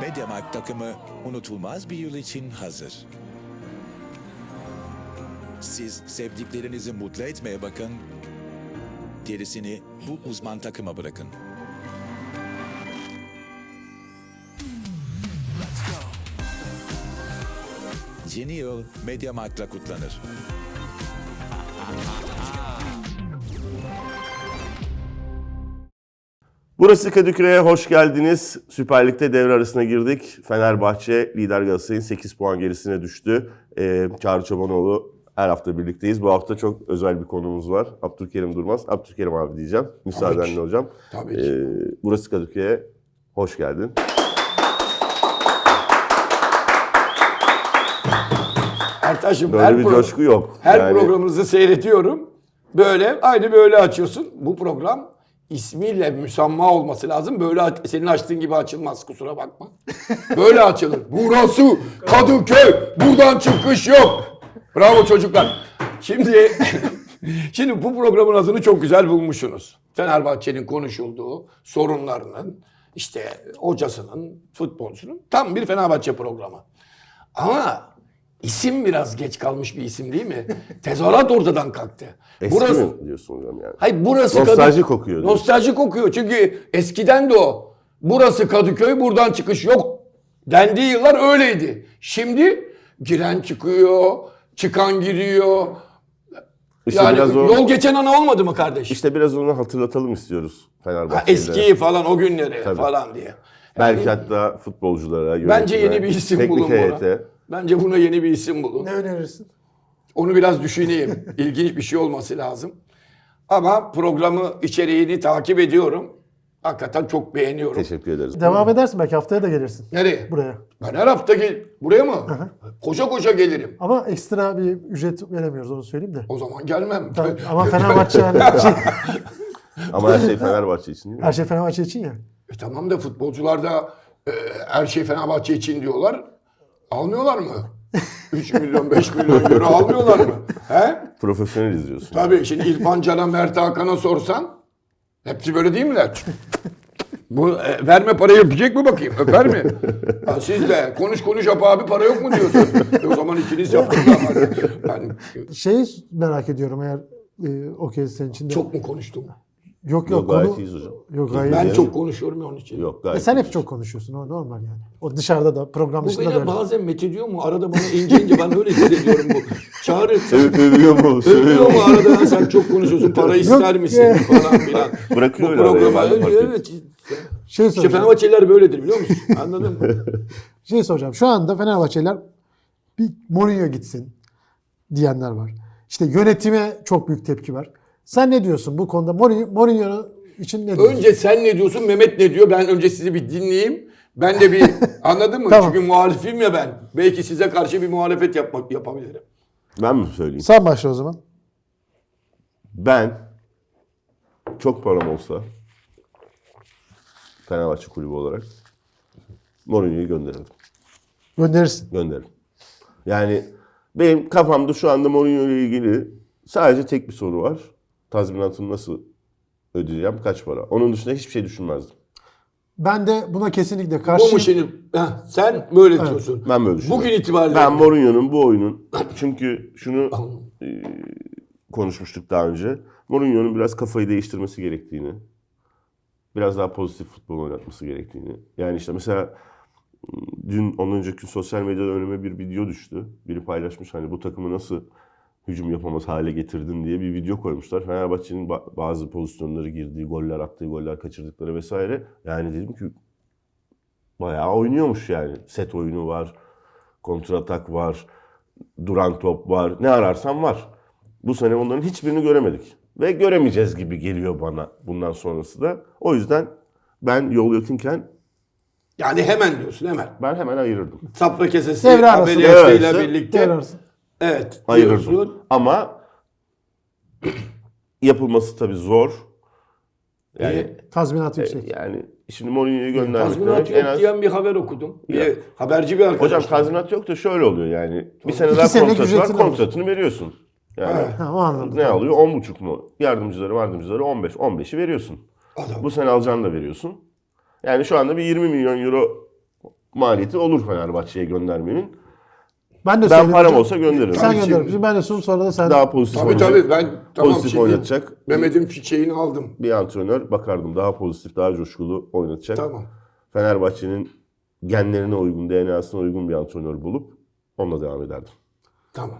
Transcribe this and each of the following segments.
Mediamarkt takımı unutulmaz bir yıl için hazır. Siz sevdiklerinizi mutlu etmeye bakın, gerisini bu uzman takıma bırakın. Yeni yıl Mediamarkt'la kutlanır. Burası Kadıköy'e hoş geldiniz. Süper Lig'de devre arasına girdik. Fenerbahçe lider Galatasaray'ın 8 puan gerisine düştü. Ee, Çağrı Çobanoğlu her hafta birlikteyiz. Bu hafta çok özel bir konumuz var. Abdülkerim Durmaz. Abdülkerim abi diyeceğim. Müsaadenle hocam. Tabii ki. Ee, burası Kadıköy'e hoş geldin. Ertaş'ım Böyle her, bir coşku yok. her Yani- programınızı seyrediyorum. Böyle aynı böyle açıyorsun. Bu program ismiyle müsamma olması lazım. Böyle senin açtığın gibi açılmaz kusura bakma. Böyle açılır. Burası Kadıköy. Buradan çıkış yok. Bravo çocuklar. Şimdi şimdi bu programın adını çok güzel bulmuşsunuz. Fenerbahçe'nin konuşulduğu sorunlarının işte hocasının, futbolcunun tam bir Fenerbahçe programı. Ama isim biraz geç kalmış bir isim değil mi? Tezahürat ortadan kalktı. Eski burası, mi diyorsun hocam yani? Hayır burası Nostalji Kadık- kokuyor diyorsun. Nostalji kokuyor çünkü eskiden de o. Burası Kadıköy buradan çıkış yok. Dendiği yıllar öyleydi. Şimdi giren çıkıyor, çıkan giriyor. İşte yani biraz o, yol geçen ana olmadı mı kardeş? işte biraz onu hatırlatalım istiyoruz Ha, Fenerbahçe'de. eskiyi falan o günleri Tabii. falan diye. Belki hatta futbolculara, yönetime, Bence yeni bir isim teknik bulun buna. heyete. Bence buna yeni bir isim bulun. Ne önerirsin? Onu biraz düşüneyim. İlginç bir şey olması lazım. Ama programı içeriğini takip ediyorum. Hakikaten çok beğeniyorum. Teşekkür ederiz. Devam edersin belki haftaya da gelirsin Nereye? buraya. Ben her hafta gel buraya mı? Koşa koşa gelirim. Ama ekstra bir ücret veremiyoruz onu söyleyeyim de. O zaman gelmem. Tabii, Ama Fenerbahçe yani şey, Ama her şey Fenerbahçe için değil mi? her şey Fenerbahçe için ya. E tamam da futbolcular da e, her şey Fenerbahçe için diyorlar. Almıyorlar mı? 3 milyon 5 milyon euro almıyorlar mı? He? Profesyonel izliyorsun. Tabii şimdi İrfan Can'a Mert Hakan'a sorsan hepsi böyle değil miler? Bu e, verme parayı öpecek mi bakayım? Öper mi? Ha, siz de konuş konuş yap abi para yok mu diyorsun? E, o zaman ikiniz yapın. Ben Şeyi merak ediyorum eğer e, okey senin için de. çok mu konuştum? Yok yok, Yok gayet konu. iyiyiz hocam. Yok gayet. Ben iyi. çok konuşuyorum ya onun için. Yok E gayet sen hep iyiyiz. çok konuşuyorsun o normal yani. O dışarıda da program Bu dışında da beni öyle. bazen methediyor mu? Arada bana ince ince ben öyle hissediyorum bu. Çağrı Öv- Övüyor mu? Övüyor Söylüyor mu arada "Ha, sen çok konuşuyorsun para ister misin falan filan. Bırakıyor Bu öyle araya, programa ben de öyle fark ettim. evet. Şey İşte soracağım. Fenerbahçeliler böyledir biliyor musun? Anladın mı? Şey soracağım. Şu anda Fenerbahçeliler bir Mourinho gitsin diyenler var. İşte yönetime çok büyük tepki var. Sen ne diyorsun bu konuda? Mourinho, Mourinho için ne diyorsun? Önce sen ne diyorsun Mehmet ne diyor? Ben önce sizi bir dinleyeyim. Ben de bir anladın mı? Tamam. Çünkü muhalifim ya ben. Belki size karşı bir muhalefet yapmak yapabilirim. Ben mi söyleyeyim? Sen başla o zaman. Ben çok param olsa Fenerbahçe kulübü olarak Mourinho'yu gönderirdim. Gönderirsin. Gönderirim. Yani benim kafamda şu anda Mourinho ile ilgili sadece tek bir soru var. Tazminatını nasıl ödeyeceğim, kaç para? Onun dışında hiçbir şey düşünmezdim. Ben de buna kesinlikle Bu mu karşıyım. şimdi? Heh, sen böyle diyorsun. Ben böyle düşünüyorum. Bugün itibariyle. Ben Mourinho'nun bu oyunun çünkü şunu e, konuşmuştuk daha önce. Mourinho'nun biraz kafayı değiştirmesi gerektiğini, biraz daha pozitif futbol oynatması gerektiğini. Yani işte mesela dün ondan önceki gün sosyal medyada önüme bir video düştü. Biri paylaşmış hani bu takımı nasıl hücum yapamaz hale getirdin diye bir video koymuşlar. Fenerbahçe'nin ba- bazı pozisyonları girdiği, goller attığı, goller kaçırdıkları vesaire. Yani dedim ki bayağı oynuyormuş yani. Set oyunu var, kontratak var, duran top var. Ne ararsan var. Bu sene onların hiçbirini göremedik. Ve göremeyeceğiz gibi geliyor bana bundan sonrası da. O yüzden ben yol yakınken Yani hemen diyorsun hemen. ben hemen ayırırdım. Safra kesesi Devre arası. ameliyatıyla Evet. birlikte. Devre arası. Evet. Diyorsun. Ama yapılması tabii zor. Yani Niye? Tazminatı yüksek. yani şimdi Mourinho'yu göndermek Tazminat demek yok en az... diyen bir haber okudum. Bir Ya. haberci bir arkadaş. Hocam tazminat yok da şöyle oluyor yani. Bir sene daha kontratı var, kontratını veriyorsun. Yani. Ha, o anlamda. ne alıyor? 10,5 mu? Yardımcıları, yardımcıları 15. 15'i veriyorsun. Adam. Bu sene alacağını da veriyorsun. Yani şu anda bir 20 milyon euro maliyeti olur Fenerbahçe'ye göndermenin. Ben de Ben param olsa gönderirim. Sen Tabii gönder. ki. Şimdi ben de sunum sonra da sen. Daha pozitif Tabii oynayacak. tabii ben tamam pozitif şimdi oynatacak. Mehmet'in fişeğini aldım. Bir antrenör bakardım daha pozitif, daha coşkulu oynatacak. Tamam. Fenerbahçe'nin genlerine uygun, DNA'sına uygun bir antrenör bulup onunla devam ederdim. Tamam.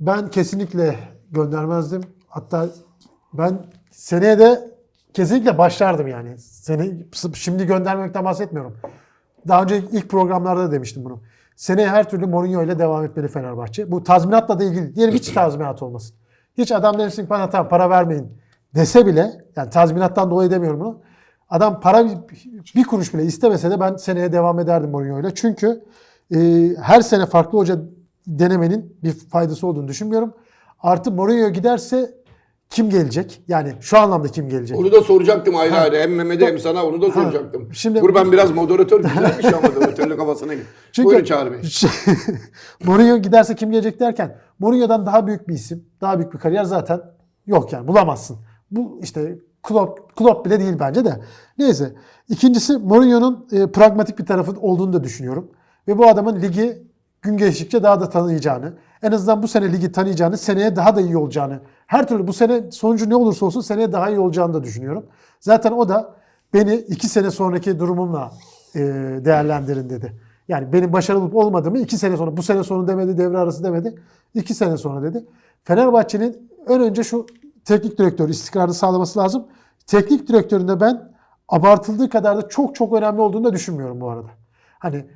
Ben kesinlikle göndermezdim. Hatta ben seneye de kesinlikle başlardım yani. Seni şimdi göndermekten bahsetmiyorum. Daha önce ilk programlarda da demiştim bunu. Seneye her türlü Mourinho ile devam etmeli Fenerbahçe. Bu tazminatla da ilgili. Diyelim hiç tazminat olmasın. Hiç adam demesin bana tamam para vermeyin dese bile yani tazminattan dolayı demiyorum bunu. Adam para bir, bir kuruş bile istemese de ben seneye devam ederdim Mourinho ile. Çünkü e, her sene farklı hoca denemenin bir faydası olduğunu düşünmüyorum. Artı Mourinho giderse kim gelecek? Yani şu anlamda kim gelecek? Onu da soracaktım ayrı ayrı. Hem Mehmet'e hem sana onu da soracaktım. Şimdi- Dur ben biraz moderatör güzelmiş ama moderatörlük havasına gir. Buyurun Çağrı Bey. Şey, Mourinho giderse kim gelecek derken Mourinho'dan daha büyük bir isim, daha büyük bir kariyer zaten yok yani bulamazsın. Bu işte Klopp, Klopp bile değil bence de. Neyse. İkincisi Mourinho'nun e, pragmatik bir tarafı olduğunu da düşünüyorum. Ve bu adamın ligi gün geçtikçe daha da tanıyacağını, en azından bu sene ligi tanıyacağını, seneye daha da iyi olacağını, her türlü bu sene sonucu ne olursa olsun seneye daha iyi olacağını da düşünüyorum. Zaten o da beni iki sene sonraki durumumla e, değerlendirin dedi. Yani benim başarılı olup olmadığımı iki sene sonra, bu sene sonu demedi, devre arası demedi. iki sene sonra dedi. Fenerbahçe'nin ön önce şu teknik direktör istikrarı sağlaması lazım. Teknik direktöründe ben abartıldığı kadar da çok çok önemli olduğunu da düşünmüyorum bu arada. Hani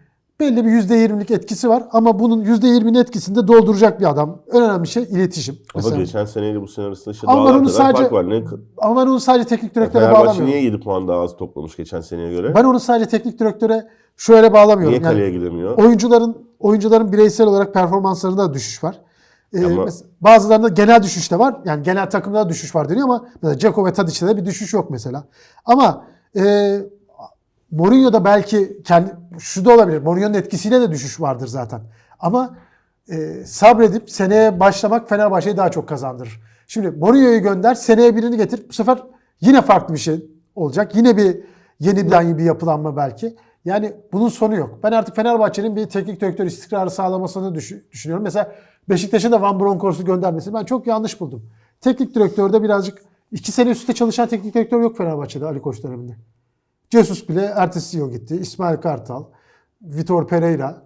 belli bir %20'lik etkisi var ama bunun %20'nin etkisini de dolduracak bir adam. En önemli şey iletişim. Ama Mesela. geçen seneyle bu sene arasında işte Ama dağlar kadar sadece- fark var. Ne, Ama ben onu sadece teknik direktöre Fenerbahçe bağlamıyorum. niye 7 puan daha az toplamış geçen seneye göre? Ben onu sadece teknik direktöre şöyle bağlamıyorum. niye Yani kaleye gidemiyor? oyuncuların oyuncuların bireysel olarak performanslarında düşüş var. Ee, Ama- bazılarında genel düşüş de var. Yani genel takımda düşüş var deniyor ama mesela Ceko ve Tadic'te de bir düşüş yok mesela. Ama e, Mourinho'da belki kendi şu da olabilir. Mourinho'nun etkisiyle de düşüş vardır zaten. Ama e, sabredip seneye başlamak Fenerbahçe'yi daha çok kazandırır. Şimdi Mourinho'yu gönder, seneye birini getir. Bu sefer yine farklı bir şey olacak. Yine bir yeniden bir yapılanma belki. Yani bunun sonu yok. Ben artık Fenerbahçe'nin bir teknik direktör istikrarı sağlamasını düşü- düşünüyorum. Mesela Beşiktaş'ın da Van Bronckhorst'u göndermesi ben çok yanlış buldum. Teknik direktörde birazcık iki sene üstte çalışan teknik direktör yok Fenerbahçe'de Ali Koç döneminde. Jesus bile ertesi yıl gitti. İsmail Kartal, Vitor Pereira.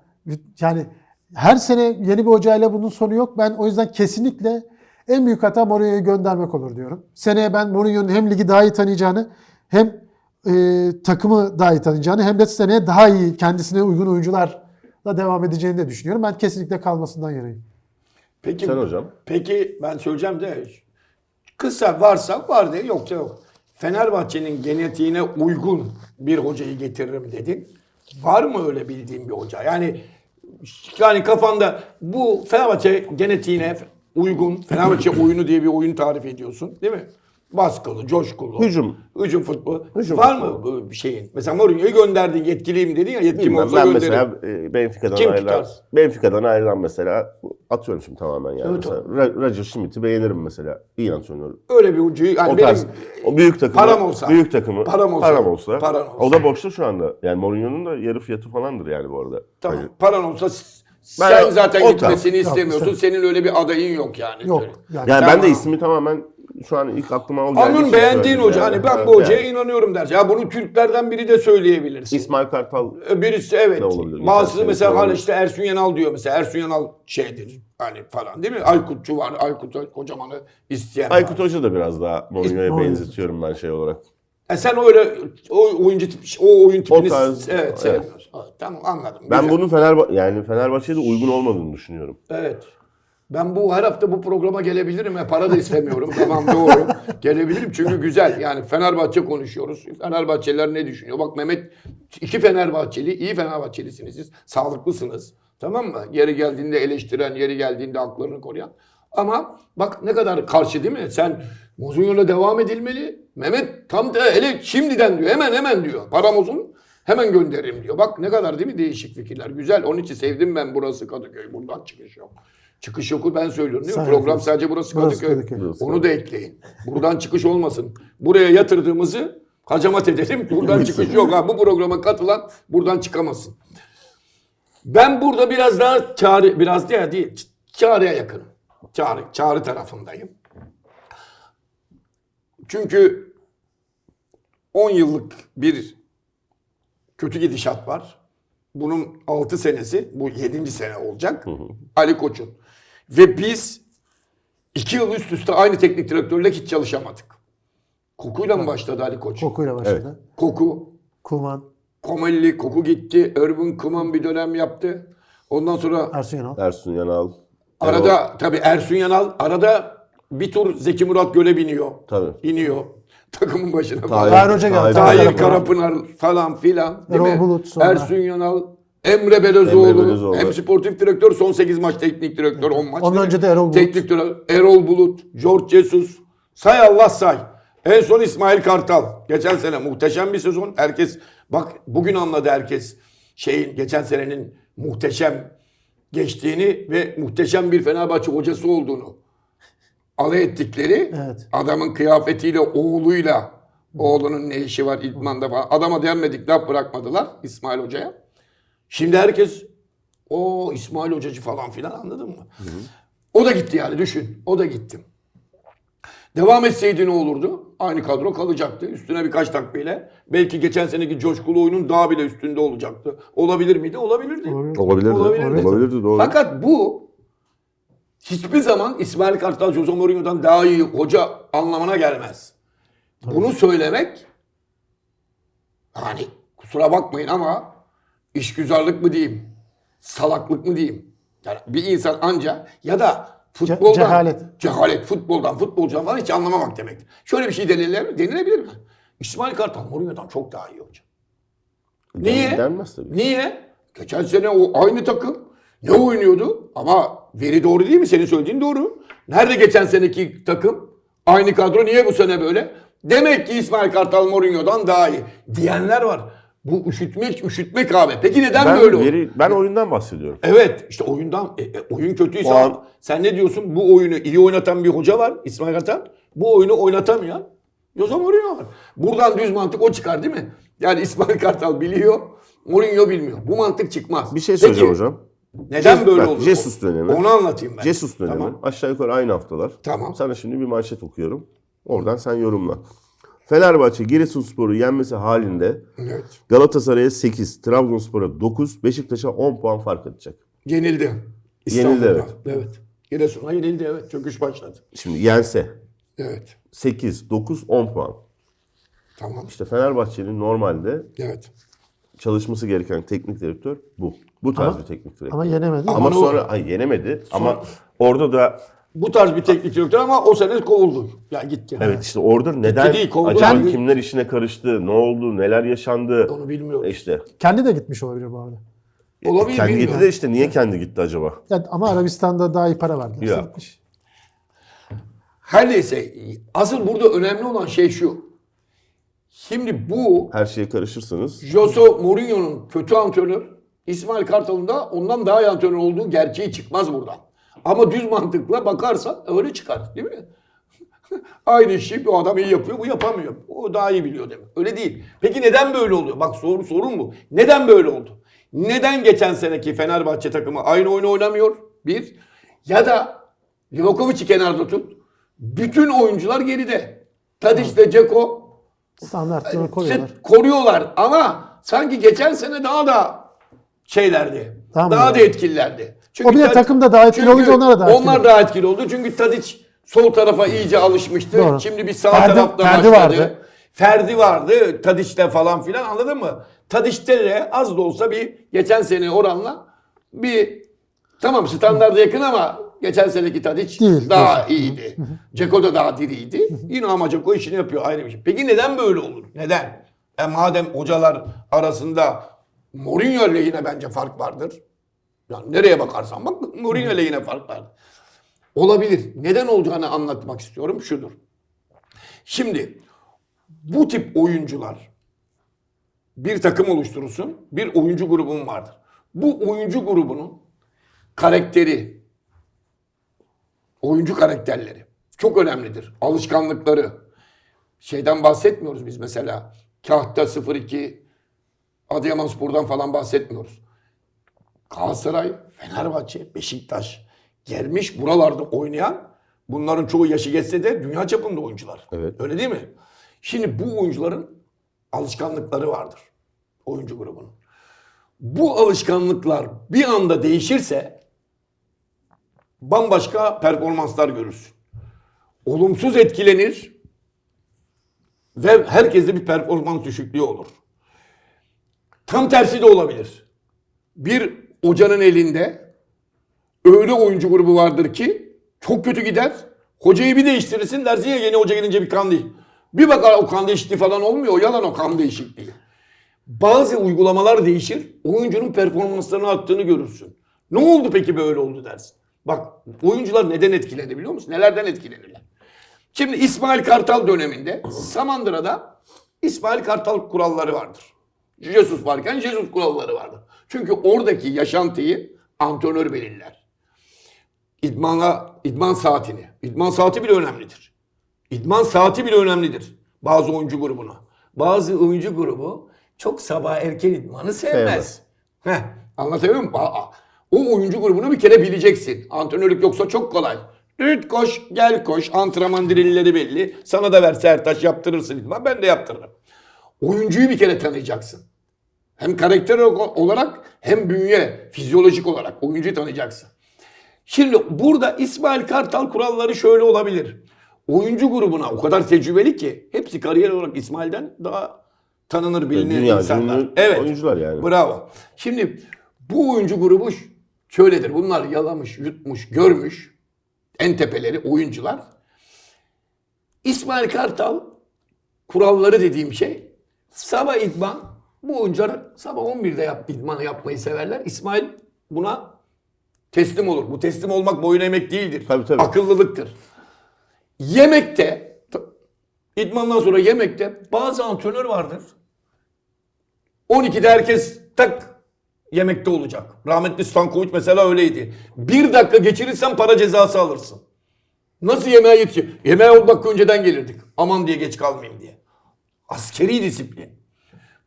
Yani her sene yeni bir hocayla bunun sonu yok. Ben o yüzden kesinlikle en büyük hata Mourinho'yu göndermek olur diyorum. Seneye ben Mourinho'nun hem ligi daha iyi tanıyacağını hem e, takımı daha iyi tanıyacağını hem de seneye daha iyi kendisine uygun oyuncularla devam edeceğini de düşünüyorum. Ben kesinlikle kalmasından yanayım. Peki, Sen hocam. Peki ben söyleyeceğim de kısa varsa var de yoksa yok. Fenerbahçe'nin genetiğine uygun bir hocayı getiririm dedin. Var mı öyle bildiğin bir hoca? Yani yani kafanda bu Fenerbahçe genetiğine uygun, Fenerbahçe oyunu diye bir oyun tarif ediyorsun değil mi? Baskılı, coşkulu. Hücum. Hücum futbolu. Hücum Var mı bu şeyin? Mesela Mourinho'yu gönderdin, yetkiliyim dedin ya, yetkim Bilmem, olsa ben mesela e, Benfica'dan Kim ayrılan, tutar? Benfica'dan ayrılan mesela atıyorum şimdi tamamen yani. Evet, mesela Ra- Roger Schmidt'i beğenirim mesela. İyi antrenör. Öyle bir ucuyu yani O benim tarz. O büyük takımı. Param olsa. Büyük takımı. Param olsa. Param olsa. Paran olsa. O da boşta şu anda. Yani Mourinho'nun da yarı fiyatı falandır yani bu arada. Tamam. Hani Paran olsa Ben- sen zaten o gitmesini taraf. istemiyorsun. Yok, Senin öyle bir adayın yok yani. Yok. Yani, yani ben de ismi tamamen şu an ilk aklıma o geldiği Onun beğendiğin hoca yani. hani ben Evet, bu hocaya yani. inanıyorum dersin. Ya bunu Türklerden biri de söyleyebilirsin. İsmail Kartal Birisi evet. Ne olabilir? Geçen mesela hani işte Ersun Yanal diyor mesela. Ersun Yanal şeydir hani falan değil mi? Aykutçu var. Aykut kocamanı isteyen Aykut var. Hoca da biraz daha Mourinho'ya Mourinho. benzetiyorum ben şey olarak. E sen öyle o oyuncu tipi, o oyun tipini tarz- evet, evet. sevmiyorsun. Evet, tamam anladım. Ben Güzel. bunun Fenerbahçe yani Fenerbahçe'ye de uygun olmadığını düşünüyorum. Evet. Ben bu her hafta bu programa gelebilirim ve para da istemiyorum. tamam doğru. Gelebilirim çünkü güzel. Yani Fenerbahçe konuşuyoruz. Fenerbahçeliler ne düşünüyor? Bak Mehmet iki Fenerbahçeli, iyi Fenerbahçelisiniz siz. Sağlıklısınız. Tamam mı? Yeri geldiğinde eleştiren, yeri geldiğinde haklarını koruyan. Ama bak ne kadar karşı değil mi? Sen Mourinho'yla devam edilmeli. Mehmet tam da hele şimdiden diyor. Hemen hemen diyor. Param olsun hemen gönderirim diyor. Bak ne kadar değil mi değişik fikirler. Güzel. Onun için sevdim ben burası Kadıköy. Buradan çıkış yok. Çıkış yoku ben söylüyorum değil mi? Program sadece burası Burası Kadıköy. Kadıköy. Onu da ekleyin. Buradan çıkış olmasın. Buraya yatırdığımızı Hacamat edelim. Buradan çıkış yok. Ha. Bu programa katılan buradan çıkamasın. Ben burada biraz daha çağrı, biraz değil, değil çağrıya yakınım. Çağrı, çağrı tarafındayım. Çünkü 10 yıllık bir kötü gidişat var. Bunun 6 senesi, bu 7. sene olacak. Ali Koç'un. Ve biz 2 yıl üst üste aynı teknik direktörle hiç çalışamadık. Kokuyla mı başladı Ali Koç? Kokuyla başladı. Koku, Kuman, Komelli, Koku gitti. Erwin Kuman bir dönem yaptı. Ondan sonra Ersun Yanal. Ersun Yanal. arada tabii Ersun Yanal arada bir tur Zeki Murat göle biniyor. Tabii. İniyor. Takımın başına Tahir- falan. Tahir Hoca geldi. Tahir Tahir Karapınar. Karapınar falan filan. Değil Erol mi? Bulut sonra. Ersun Yanal, Emre Belözoğlu, Emre Belözoğlu. hem sportif direktör, son 8 maç teknik direktör, 10 maç. Ondan önce de Erol Bulut. Teknik direktör, Erol Bulut, George Jesus. Say Allah say. En son İsmail Kartal. Geçen sene muhteşem bir sezon. Herkes bak bugün anladı herkes şeyin geçen senenin muhteşem geçtiğini ve muhteşem bir Fenerbahçe hocası olduğunu alay ettikleri Evet. adamın kıyafetiyle oğluyla oğlunun ne işi var idmanda falan. Adama denmedik laf bırakmadılar İsmail Hoca'ya. Şimdi herkes o İsmail Hocacı falan filan anladın mı? O da gitti yani düşün. O da gitti. Devam etseydi ne olurdu? Aynı kadro kalacaktı. Üstüne birkaç takviyeyle. Belki geçen seneki coşkulu oyunun daha bile üstünde olacaktı. Olabilir miydi? Olabilirdi. Olabilir. Olabilirdi. Olabilirdi. Olabilirdi, doğru. Fakat bu hiçbir zaman İsmail Kartal Jose Mourinho'dan daha iyi hoca anlamına gelmez. Bunu söylemek hani kusura bakmayın ama işgüzarlık mı diyeyim, salaklık mı diyeyim. Yani bir insan anca ya da futboldan, cehalet. cehalet, futboldan, futbolcudan falan hiç anlamamak demek. Şöyle bir şey denilebilir mi? Denilebilir mi? İsmail Kartal Mourinho'dan çok daha iyi hoca. Niye? Denmez tabii. Niye? Geçen sene o aynı takım ne oynuyordu? Ama veri doğru değil mi? Senin söylediğin doğru. Nerede geçen seneki takım? Aynı kadro niye bu sene böyle? Demek ki İsmail Kartal Mourinho'dan daha iyi. Diyenler var. Bu üşütmek, üşütmek abi. Peki neden Ben, böyle oldu? veri, ben oyundan bahsediyorum. Evet işte oyundan e, e, oyun kötüyse an- sen ne diyorsun? Bu oyunu iyi oynatan bir hoca var İsmail Kartal. Bu oyunu oynatamayan Jose Mourinho var. Buradan düz mantık o çıkar değil mi? Yani İsmail Kartal biliyor, Mourinho bilmiyor. Bu mantık çıkmaz. Bir şey söyleyeceğim Peki, hocam. Neden böyle oldu? Jesus dönemi. Onu anlatayım ben. Jesus dönemi. Tamam. Aşağı yukarı aynı haftalar. Tamam. Sana şimdi bir manşet okuyorum. Oradan sen yorumla. Fenerbahçe Giresunspor'u yenmesi halinde Evet. Galatasaray'a 8, Trabzonspor'a 9, Beşiktaş'a 10 puan fark atacak. Yenildi. İstanbul'da. evet. Evet. Giresun'a yenildi evet. Çöküş başladı. Şimdi yense Evet. 8, 9, 10 puan. Tamam. İşte Fenerbahçe'nin normalde Evet. çalışması gereken teknik direktör bu. Bu tarz Ama- bir teknik direktör. Ama yenemedi. Ama ne sonra ay, yenemedi. Ama orada da Bu tarz bir teknik direktör ama o sene kovuldu. Ya gitti. evet işte orada neden değil, kovdu. acaba Kendi- kimler işine karıştı, ne oldu, neler yaşandı? Onu bilmiyorum. E İşte Kendi de gitmiş olabilir bu arada. Olabilir kendi bilmiyorum. gitti de işte niye kendi gitti acaba? Yani ama Arabistan'da daha iyi para verdiler. Ya. Gitmiş. Her neyse asıl burada önemli olan şey şu. Şimdi bu Her şeye karışırsanız Jose Mourinho'nun kötü antrenör, İsmail Kartal'ın da ondan daha iyi antrenör olduğu gerçeği çıkmaz buradan. Ama düz mantıkla bakarsan öyle çıkar değil mi? Aynı işi bu adam iyi yapıyor, bu yapamıyor. O daha iyi biliyor demek. Öyle değil. Peki neden böyle oluyor? Bak soru sorun bu. Neden böyle oldu? Neden geçen seneki Fenerbahçe takımı aynı oyunu oynamıyor? Bir. Ya da Livakovic'i kenarda tut. Bütün oyuncular geride. Tadic'le Ceko Standartlarını işte koruyorlar. koruyorlar ama sanki geçen sene daha da şeylerdi. Tamam daha ya. da etkililerdi. Çünkü O bir de Tad- takım da daha etkili olunca onlar da daha Onlar etkili. daha etkili oldu. Çünkü Tadic sol tarafa iyice alışmıştı. Doğru. Şimdi bir sağ Ferdi- tarafta Ferdi başladı. vardı. Ferdi vardı. Tadic'te falan filan anladın mı? Tadic'te de az da olsa bir geçen sene oranla bir tamam standarda yakın ama geçen seneki Tadic Değil, daha diyorsun. iyiydi. Ceko da daha diriydi. Yine ama Ceko işini yapıyor ayrı bir şey. Peki neden böyle olur? Neden? E madem hocalar arasında Mourinho ile yine bence fark vardır. Yani nereye bakarsan bak Mourinho ile yine fark var. Olabilir. Neden olacağını anlatmak istiyorum. Şudur. Şimdi bu tip oyuncular bir takım oluşturursun. Bir oyuncu grubun vardır. Bu oyuncu grubunun karakteri, oyuncu karakterleri çok önemlidir. Alışkanlıkları, Şeyden bahsetmiyoruz biz mesela. Kahta 0-2, Adıyaman Spor'dan falan bahsetmiyoruz. Galatasaray, Fenerbahçe, Beşiktaş gelmiş buralarda oynayan bunların çoğu yaşı geçse de dünya çapında oyuncular. Evet. Öyle değil mi? Şimdi bu oyuncuların alışkanlıkları vardır. Oyuncu grubunun. Bu alışkanlıklar bir anda değişirse bambaşka performanslar görürsün. Olumsuz etkilenir ve herkeste bir performans düşüklüğü olur. Tam tersi de olabilir. Bir hocanın elinde öyle oyuncu grubu vardır ki çok kötü gider. Hocayı bir değiştirirsin dersin ya yeni hoca gelince bir kan değil. Bir bakar o kan değişikliği falan olmuyor. O yalan o kan değişikliği. Bazı uygulamalar değişir. Oyuncunun performanslarını arttığını görürsün. Ne oldu peki böyle oldu dersin. Bak oyuncular neden etkilendi biliyor musun? Nelerden etkilenirler? Şimdi İsmail Kartal döneminde Samandıra'da İsmail Kartal kuralları vardır. Jesus varken Jesus kuralları vardır. Çünkü oradaki yaşantıyı antrenör belirler. İdmana, idman saatini. İdman saati bile önemlidir. İdman saati bile önemlidir bazı oyuncu grubuna. Bazı oyuncu grubu çok sabah erken idmanı sevmez. Heh, anlatabiliyor muyum? Aa, o oyuncu grubunu bir kere bileceksin. Antrenörlük yoksa çok kolay. Düt koş, gel koş. Antrenman drilleri belli. Sana da verse Ertaş yaptırırsın idman. Ben de yaptırırım. Oyuncuyu bir kere tanıyacaksın. Hem karakter olarak hem bünye, fizyolojik olarak oyuncuyu tanıyacaksın. Şimdi burada İsmail Kartal kuralları şöyle olabilir. Oyuncu grubuna o kadar tecrübeli ki hepsi kariyer olarak İsmail'den daha tanınır bilinir Dünya insanlar. Evet. oyuncular yani. Bravo. Şimdi bu oyuncu grubu şöyledir. Bunlar yalamış, yutmuş, görmüş en tepeleri oyuncular. İsmail Kartal kuralları dediğim şey sabah idman bu oyuncular sabah 11'de yap, idman yapmayı severler. İsmail buna teslim olur. Bu teslim olmak boyun emek değildir. Tabii, tabii. Akıllılıktır. Yemekte idmandan sonra yemekte bazı antrenör vardır. 12'de herkes tak yemekte olacak. Rahmetli Stankovic mesela öyleydi. Bir dakika geçirirsen para cezası alırsın. Nasıl yemeğe yetişiyor? Yemeğe 10 dakika önceden gelirdik. Aman diye geç kalmayayım diye. Askeri disiplin.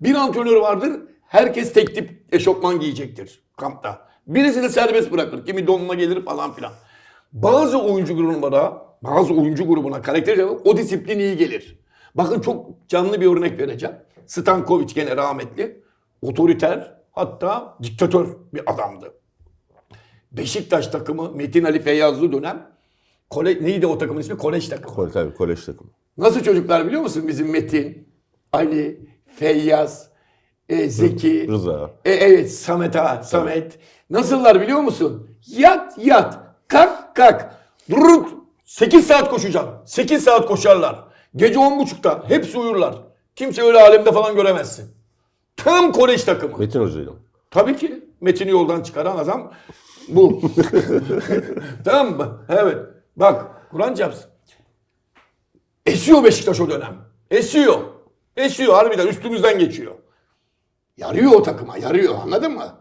Bir antrenör vardır. Herkes tek tip eşofman giyecektir kampta. Birisini serbest bırakır. Kimi donuna gelir falan filan. Bazı oyuncu grubuna, bazı oyuncu grubuna karakter o disiplin iyi gelir. Bakın çok canlı bir örnek vereceğim. Stankovic gene rahmetli. Otoriter hatta diktatör bir adamdı. Beşiktaş takımı Metin Ali Feyyazlı dönem kole, neydi o takımın ismi? Kolej takımı. Kol, tabii kolej takımı. Nasıl çocuklar biliyor musun? Bizim Metin, Ali, Feyyaz, e, Zeki, Rıza. e, evet Samet Ağa, Samet. Nasıllar biliyor musun? Yat yat, kalk kalk. Durut 8 saat koşacağım. 8 saat koşarlar. Gece 10.30'da hepsi uyurlar. Kimse öyle alemde falan göremezsin. Tam kolej takımı. Metin Hoca'yla. Tabii ki Metin'i yoldan çıkaran adam bu. tamam mı? Evet. Bak Kur'an çarpsın. Esiyor Beşiktaş o dönem. Esiyor. Esiyor harbiden üstümüzden geçiyor. Yarıyor o takıma yarıyor anladın mı?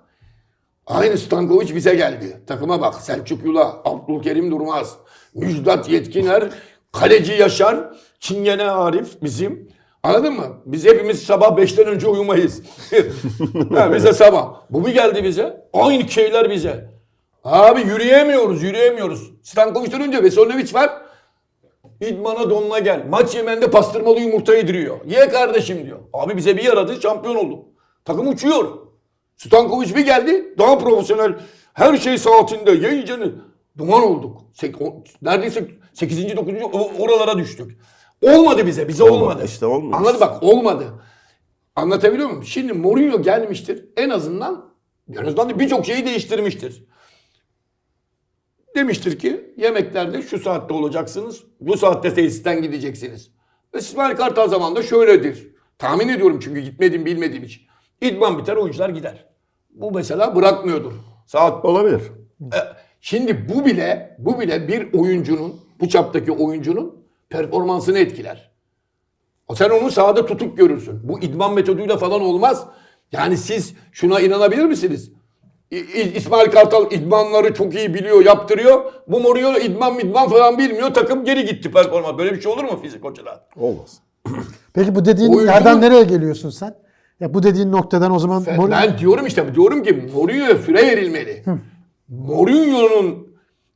Aynı Stankovic bize geldi. Takıma bak Selçuk Yula, Abdülkerim Durmaz, Müjdat Yetkiner, Kaleci Yaşar, Çingene Arif bizim. Anladın mı? Biz hepimiz sabah 5'ten önce uyumayız. ha, bize sabah. Bu bir geldi bize. Aynı şeyler bize. Abi yürüyemiyoruz, yürüyemiyoruz. Stankovic'den önce Veselinovic var. İdmana donla gel. Maç yemeğinde pastırmalı yumurta yediriyor. Ye kardeşim diyor. Abi bize bir yaradı şampiyon olduk. Takım uçuyor. Stankovic bir geldi. Daha profesyonel. Her şey saatinde. Yayıcını. Duman olduk. Sek- o- neredeyse 8. 9. o- oralara düştük. Olmadı bize. Bize Olmadı. olmadı. İşte olmuyor. Anladın bak olmadı. Anlatabiliyor muyum? Şimdi Mourinho gelmiştir. En azından en azından birçok şeyi değiştirmiştir. Demiştir ki yemeklerde şu saatte olacaksınız. Bu saatte tesisten gideceksiniz. Ve İsmail Kartal zamanında şöyledir. Tahmin ediyorum çünkü gitmedim bilmediğim için. İdman biter oyuncular gider. Bu mesela bırakmıyordur. Saat Olabilir. e, Şimdi bu bile bu bile bir oyuncunun bu çaptaki oyuncunun performansını etkiler. O Sen onu sahada tutup görürsün. Bu idman metoduyla falan olmaz. Yani siz şuna inanabilir misiniz? İsmail Kartal idmanları çok iyi biliyor, yaptırıyor. Bu Mourinho idman idman falan bilmiyor. Takım geri gitti performans. Böyle bir şey olur mu fizik hocadan? Olmaz. Peki bu dediğin Oyuncunun- yerden nereye geliyorsun sen? Ya bu dediğin noktadan o zaman Ben, Mourinho- ben diyorum işte diyorum ki Mourinho'ya süre verilmeli. Mourinho'nun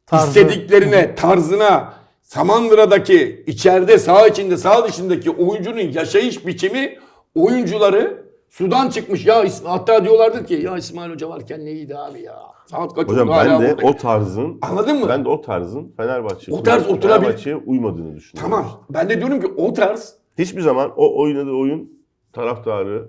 Tarzı. istediklerine, tarzına, Samandıra'daki içeride, sağ içinde, sağ dışındaki oyuncunun yaşayış biçimi oyuncuları sudan çıkmış. Ya hatta diyorlardı ki ya İsmail Hoca varken ne iyiydi abi ya. Saat kaç Hocam oldu hala ben de buradayım. o tarzın Anladın mı? Ben de o tarzın Fenerbahçe O tarz oturabilir- Fenerbahçe'ye uymadığını düşünüyorum. Tamam. Ben de diyorum ki o tarz Hiçbir zaman o oynadığı oyun taraftarı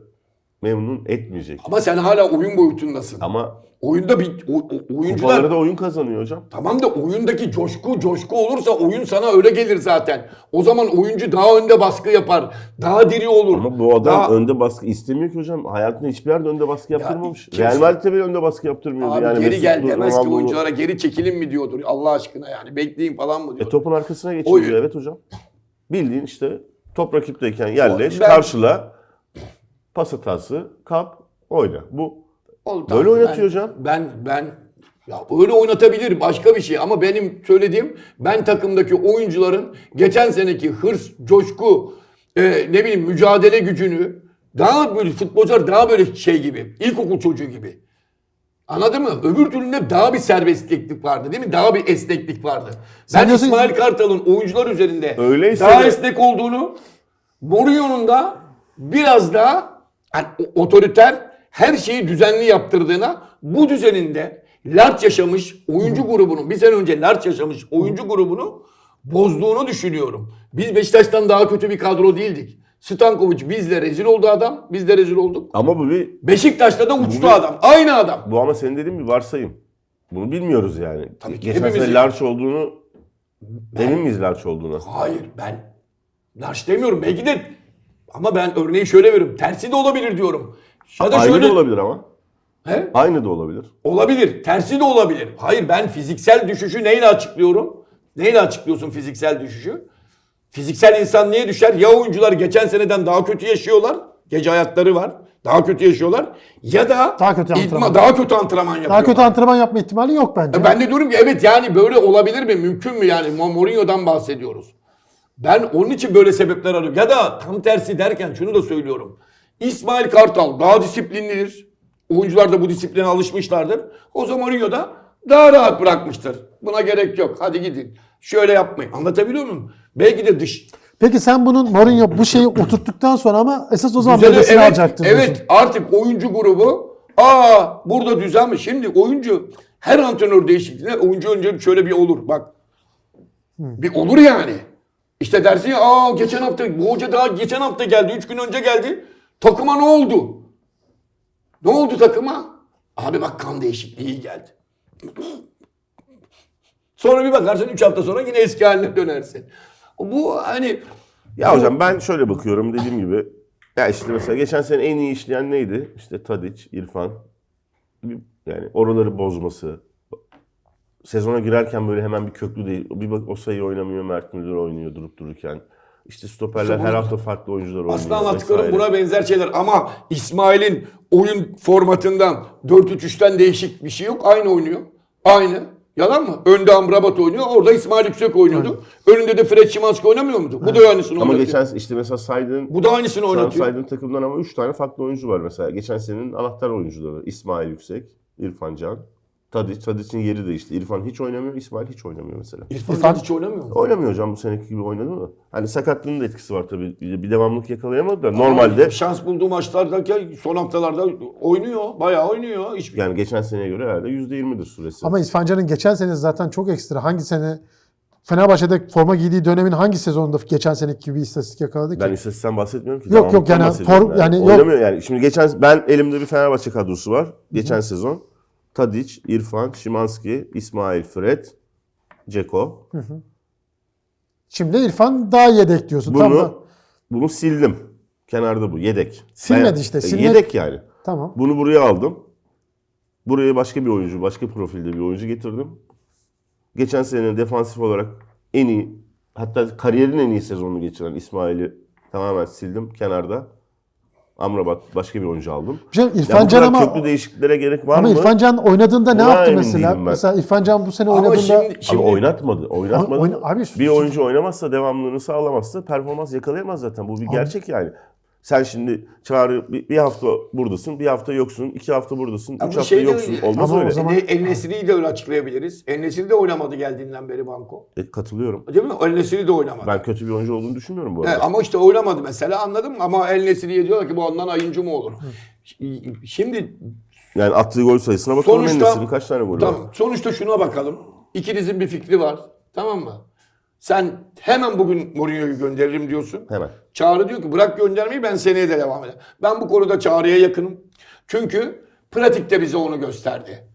memnun etmeyecek. ama sen hala oyun boyutundasın. Ama Oyunda bir o- o- oyuncular kupaları da oyun kazanıyor hocam. Tamam da oyundaki coşku coşku olursa oyun sana öyle gelir zaten. O zaman oyuncu daha önde baskı yapar. Daha diri olur. Ama bu adam Daha- önde baskı istemiyor ki hocam. Hayatında hiçbir yerde önde baskı yaptırmamış. kimse- Real Madrid'de bile önde baskı yaptırmıyordu. Abi yani geri gel demez ki oyunculara geri çekilin mi diyordur Allah aşkına yani bekleyin falan mı E diyor. topun arkasına geçiyor evet hocam. Bildiğin işte top rakipteyken yerleş, Ben- karşıla, pas hatası, kap, oyna. Bu Oğlum, Böyle oynatıyor hocam. Ben ben ya öyle oynatabilir başka bir şey ama benim söylediğim ben takımdaki oyuncuların geçen seneki hırs, coşku, e, ne bileyim mücadele gücünü daha böyle futbolcular daha böyle şey gibi ilkokul çocuğu gibi. Anladın mı? Öbür türlü daha bir serbestliklik vardı değil mi? Daha bir esneklik vardı. Sen ben diyorsun- İsmail Kartal'ın oyuncular üzerinde Öyleyse daha de- esnek olduğunu, Mourinho'nun da biraz daha o- otoriter her şeyi düzenli yaptırdığına bu düzeninde larç yaşamış oyuncu grubunu bir sene önce larç yaşamış oyuncu grubunu bozduğunu düşünüyorum. Biz Beşiktaş'tan daha kötü bir kadro değildik. Stankovic bizle rezil oldu adam. Biz de rezil olduk. ama bu bir Beşiktaş'ta da uçtu Bu- adam. Aynı adam. bu ama senin dediğin bir varsayım. Bunu bilmiyoruz yani. Tabii ki Geçen sene Larch olduğunu emin miyiz Larch olduğuna? Hayır ben larç demiyorum. Belki de ama ben örneği şöyle veriyorum. Tersi de olabilir diyorum. Ya da Aynı şöyle da olabilir ama. He? Aynı da olabilir. Olabilir. Tersi de olabilir. Hayır ben fiziksel düşüşü neyle açıklıyorum? Neyle açıklıyorsun fiziksel düşüşü? Fiziksel insan niye düşer? Ya oyuncular geçen seneden daha kötü yaşıyorlar. Gece hayatları var. Daha kötü yaşıyorlar. Ya da Daha kötü antrenman. daha kötü antrenman yapıyorlar. daha kötü antrenman yapma ihtimali yok bence. E Ben de diyorum ki evet yani böyle olabilir mi? Mümkün mü yani? Mo- Mourinho'dan bahsediyoruz. Ben onun için böyle sebepler arıyorum. Ya da tam tersi derken şunu da söylüyorum. İsmail Kartal daha disiplinlidir. Oyuncular da bu disipline alışmışlardır. O zaman Mourinho da daha rahat bırakmıştır. Buna gerek yok. Hadi gidin. Şöyle yapmayın. Anlatabiliyor muyum? Belki de dış Peki sen bunun Mourinho bu şeyi oturttuktan sonra ama esas o zaman Düzeni- bedesini evet, alacaktın diyorsun. Evet artık oyuncu grubu aa burada düzen mi? Şimdi oyuncu her antrenör değişikliğinde oyuncu önce şöyle bir olur bak. Bir olur yani. İşte dersin ya aa geçen hafta bu hoca daha geçen hafta geldi. Üç gün önce geldi. Takıma ne oldu? Ne oldu takıma? Abi bak kan değişikliği iyi geldi. Sonra bir bakarsın 3 hafta sonra yine eski haline dönersin. Bu hani Ya hocam ben şöyle bakıyorum dediğim gibi. Ya işte mesela geçen sene en iyi işleyen neydi? İşte Tadic, İrfan. Yani oraları bozması. Sezona girerken böyle hemen bir köklü değil. Bir bak o sayı oynamıyor, Mert Müldür oynuyor durup dururken. İşte stoperler İşte her bu- hafta farklı oyuncular oynuyor. Aslında anlattıklarım buna benzer şeyler ama İsmail'in oyun formatından 4-3-3'ten değişik bir şey yok. Aynı oynuyor. Aynı. Yalan mı? Önde Amrabat oynuyor. Orada İsmail Yüksek oynuyordu. Önünde de Fred Şimanski oynamıyor muydu? Bu da aynısını Ama oynatıyor. geçen işte mesela saydığın Bu da aynısını oynatıyor. saydığın takımdan ama 3 tane farklı oyuncu var mesela. Geçen senenin anahtar oyuncuları. İsmail Yüksek, İrfan Can, Tadic. Tadic'in yeri değişti. İrfan hiç oynamıyor, İsmail hiç oynamıyor mesela. İrfan, İrfan- hiç oynamıyor mu? Oynamıyor hocam bu seneki gibi oynadı mı? Hani sakatlığının da etkisi var tabii. Bir devamlılık yakalayamadı da normalde Şans bulduğu maçlardaki son haftalarda oynuyor. Bayağı oynuyor. Hiç yani geçen seneye göre herhalde %20'dir süresi. Ama İrfan Can'ın geçen sene zaten çok ekstra. Hangi sene Fenerbahçe'de forma giydiği dönemin hangi sezonunda geçen seneki gibi bir istatistik yakaladı ki? ben istatistikten bahsetmiyorum ki. Yok, yok, yani for- yani yok. Oynamıyor yani. Şimdi geçen ben elimde bir Fenerbahçe kadrosu var. Geçen sezon Tadic, İrfan, Şimanski, İsmail, Fred, Ceko. Şimdi İrfan daha yedek diyorsun. Bunu Tamam. bunu sildim. Kenarda bu yedek. Silmedi işte, E, silmek- Yedek yani. Tamam. Bunu buraya aldım. Buraya başka bir oyuncu, başka profilde bir oyuncu getirdim. Geçen sene defansif olarak en iyi, hatta kariyerin en iyi sezonunu geçiren İsmail'i tamamen sildim kenarda. Amrabat başka bir oyuncu aldım. Hocam Ya İrfan Can kadar ama köklü değişikliklere gerek var ama mı? İrfan Can oynadığında ne Buna yaptı mesela? Mesela İrfan Can bu sene Ama oynadığında şimdi, şimdi Ama oynatmadı. Oynatmadı. Oyna- abi, bir oyuncu oynamazsa, devamlılığını sağlamazsa performans yakalayamaz zaten. Bu bir gerçek yani. Sen şimdi çağrı bir, bir hafta buradasın, bir hafta yoksun, iki hafta buradasın, Ama üç hafta şey yoksun. öyle. Olmaz Ama o öyle. zaman- Nesiri'yi de öyle açıklayabiliriz. El Nesiri de oynamadı geldiğinden beri banko. E, katılıyorum. Değil mi? El Nesiri de oynamadı. Ben kötü bir oyuncu olduğunu düşünmüyorum bu arada. Evet, ama işte oynamadı mesela anladın mı? Ama El Nesiri'ye diyorlar ki bu ondan ayıncı mı olur? Şimdi Yani attığı gol sayısına bakalım Sonuçta- Enes'in kaç tane golü var. tamam sonuçta şuna bakalım. İkinizin bir fikri var. Tamam mı? Sen hemen bugün Mourinho'yu gönderirim diyorsun. Hemen. Çağrı diyor ki bırak göndermeyi ben seneye de devam ederim. Ben bu konuda Çağrı'ya yakınım. Çünkü pratikte bize onu gösterdi.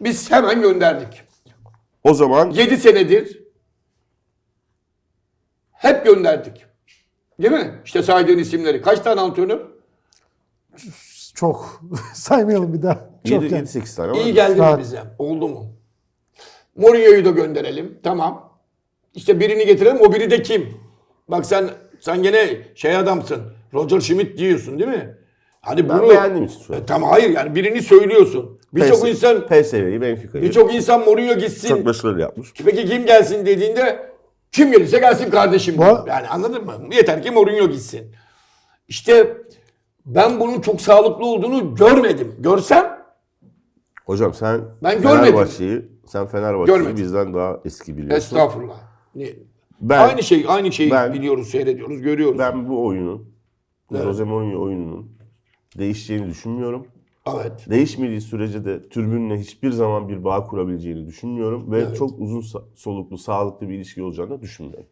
Biz hemen gönderdik. O zaman 7 senedir hep gönderdik. Değil mi? İşte saydığın isimleri. Kaç tane antrenör? çok saymayalım bir daha. Çok yani. 7-8 tane var. İyi geldi mi bize? Oldu mu? Mourinho'yu da gönderelim. Tamam. İşte birini getirelim. O biri de kim? Bak sen sen gene şey adamsın. Roger Schmidt diyorsun değil mi? Hadi Ben bunu... beğendim söyledim. E, tamam hayır yani birini söylüyorsun. Birçok insan PSV'yi, Benfica'yı. birçok insan Mourinho gitsin. çok başarılı yapmış. Peki kim gelsin dediğinde kim gelirse gelsin kardeşim. Bu- Yani anladın mı? Yeter ki Mourinho gitsin. İşte ben bunun çok sağlıklı olduğunu görmedim. Görsem Hocam sen Ben görmedim. Fenerbahçe'yi sen Fenerbahçe'yi Görmedim. bizden daha eski biliyorsun. estağfurullah. Ben aynı şey aynı şeyi ben- biliyoruz, seyrediyoruz, görüyoruz. ben bu oyunun bu Evet. Jose Mourinho oyununun değişeceğini düşünmüyorum. Evet. Değişmediği sürece de türbünle hiçbir zaman bir bağ kurabileceğini düşünmüyorum ve Evet. çok uzun soluklu, sağlıklı bir ilişki olacağını düşünmüyorum.